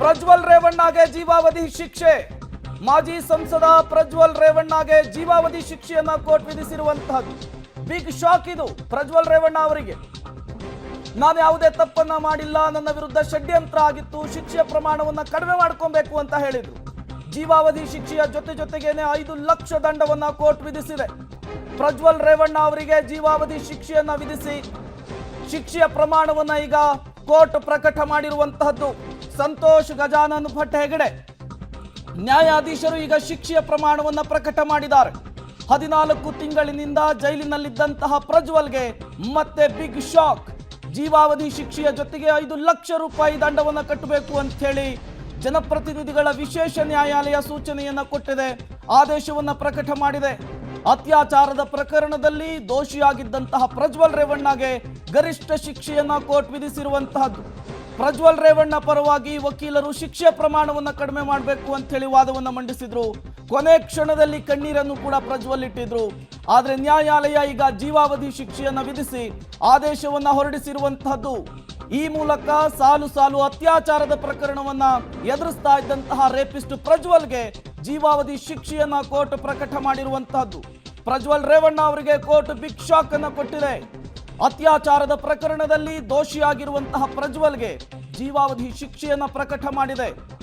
ಪ್ರಜ್ವಲ್ ರೇವಣ್ಣಗೆ ಜೀವಾವಧಿ ಶಿಕ್ಷೆ. ಮಾಜಿ ಸಂಸದ ಪ್ರಜ್ವಲ್ ರೇವಣ್ಣಗೆ ಜೀವಾವಧಿ ಶಿಕ್ಷೆಯನ್ನ ಕೋರ್ಟ್ ವಿಧಿಸಿರುವಂತಹದ್ದು. ಬಿಗ್ ಶಾಕ್ ಇದು ಪ್ರಜ್ವಲ್ ರೇವಣ್ಣ ಅವರಿಗೆ. ನಾನು ಯಾವುದೇ ತಪ್ಪನ್ನ ಮಾಡಿಲ್ಲ, ನನ್ನ ವಿರುದ್ಧ ಷಡ್ಯಂತ್ರ ಆಗಿತ್ತು, ಶಿಕ್ಷೆಯ ಪ್ರಮಾಣವನ್ನ ಕಡಿಮೆ ಮಾಡ್ಕೊಬೇಕು ಅಂತ ಹೇಳಿದ್ರು. ಜೀವಾವಧಿ ಶಿಕ್ಷೆಯ ಜೊತೆ ಜೊತೆಗೇನೆ ಐದು ಲಕ್ಷ ದಂಡವನ್ನ ಕೋರ್ಟ್ ವಿಧಿಸಿದೆ. ಪ್ರಜ್ವಲ್ ರೇವಣ್ಣ ಅವರಿಗೆ ಜೀವಾವಧಿ ಶಿಕ್ಷೆಯನ್ನ ವಿಧಿಸಿ, ಶಿಕ್ಷೆಯ ಪ್ರಮಾಣವನ್ನ ಈಗ ಕೋರ್ಟ್ ಪ್ರಕಟ ಮಾಡಿರುವಂತಹದ್ದು ಸಂತೋಷ್ ಗಜಾನನ್ ಭಟ್ ಹೆಗಡೆ ನ್ಯಾಯಾಧೀಶರು ಈಗ ಶಿಕ್ಷೆಯ ಪ್ರಮಾಣವನ್ನು ಪ್ರಕಟ ಮಾಡಿದ್ದಾರೆ. ಹದಿನಾಲ್ಕು ತಿಂಗಳಿನಿಂದ ಜೈಲಿನಲ್ಲಿದ್ದಂತಹ ಪ್ರಜ್ವಲ್ಗೆ ಮತ್ತೆ ಬಿಗ್ ಶಾಕ್. ಜೀವಾವಧಿ ಶಿಕ್ಷೆಯ ಜೊತೆಗೆ ಐದು ಲಕ್ಷ ರೂಪಾಯಿ ದಂಡವನ್ನು ಕಟ್ಟಬೇಕು ಅಂತ ಹೇಳಿ ಜನಪ್ರತಿನಿಧಿಗಳ ವಿಶೇಷ ನ್ಯಾಯಾಲಯ ಸೂಚನೆಯನ್ನು ಕೊಟ್ಟಿದೆ. ಆದೇಶವನ್ನು ಪ್ರಕಟ ಮಾಡಿದೆ. ಅತ್ಯಾಚಾರದ ಪ್ರಕರಣದಲ್ಲಿ ದೋಷಿಯಾಗಿದ್ದಂತಹ ಪ್ರಜ್ವಲ್ ರೇವಣ್ಣಗೆ ಗರಿಷ್ಠ ಶಿಕ್ಷೆಯನ್ನ ಕೋರ್ಟ್ ವಿಧಿಸಿರುವಂತಹದ್ದು. ಪ್ರಜ್ವಲ್ ರೇವಣ್ಣ ಪರವಾಗಿ ವಕೀಲರು ಶಿಕ್ಷೆ ಪ್ರಮಾಣವನ್ನು ಕಡಿಮೆ ಮಾಡಬೇಕು ಅಂತ ಹೇಳಿ ವಾದವನ್ನು ಮಂಡಿಸಿದ್ರು. ಕೊನೆ ಕ್ಷಣದಲ್ಲಿ ಕಣ್ಣೀರನ್ನು ಕೂಡ ಪ್ರಜ್ವಲ್ ಇಟ್ಟಿದ್ರು. ಆದರೆ ನ್ಯಾಯಾಲಯ ಈಗ ಜೀವಾವಧಿ ಶಿಕ್ಷೆಯನ್ನು ವಿಧಿಸಿ ಆದೇಶವನ್ನ ಹೊರಡಿಸಿರುವಂತಹದ್ದು. ಈ ಮೂಲಕ ಸಾಲು ಸಾಲು ಅತ್ಯಾಚಾರದ ಪ್ರಕರಣವನ್ನ ಎದುರಿಸ್ತಾ ಇದ್ದಂತಹ ರೇಪಿಸ್ಟ್ ಪ್ರಜ್ವಲ್ಗೆ ಜೀವಾವಧಿ ಶಿಕ್ಷೆಯನ್ನ ಕೋರ್ಟ್ ಪ್ರಕಟ ಮಾಡಿರುವಂತಹದ್ದು. ಪ್ರಜ್ವಲ್ ರೇವಣ್ಣ ಅವರಿಗೆ ಕೋರ್ಟ್ ಬಿಗ್ ಶಾಕ್ ಅನ್ನ ಕೊಟ್ಟಿದೆ. ಅತ್ಯಾಚಾರದ ಪ್ರಕರಣದಲ್ಲಿ ದೋಷಿಯಾಗಿರುವಂತಹ ಪ್ರಜ್ವಲ್ಗೆ ಜೀವಾವಧಿ ಶಿಕ್ಷೆಯನ್ನ ಪ್ರಕಟ ಮಾಡಿದೆ.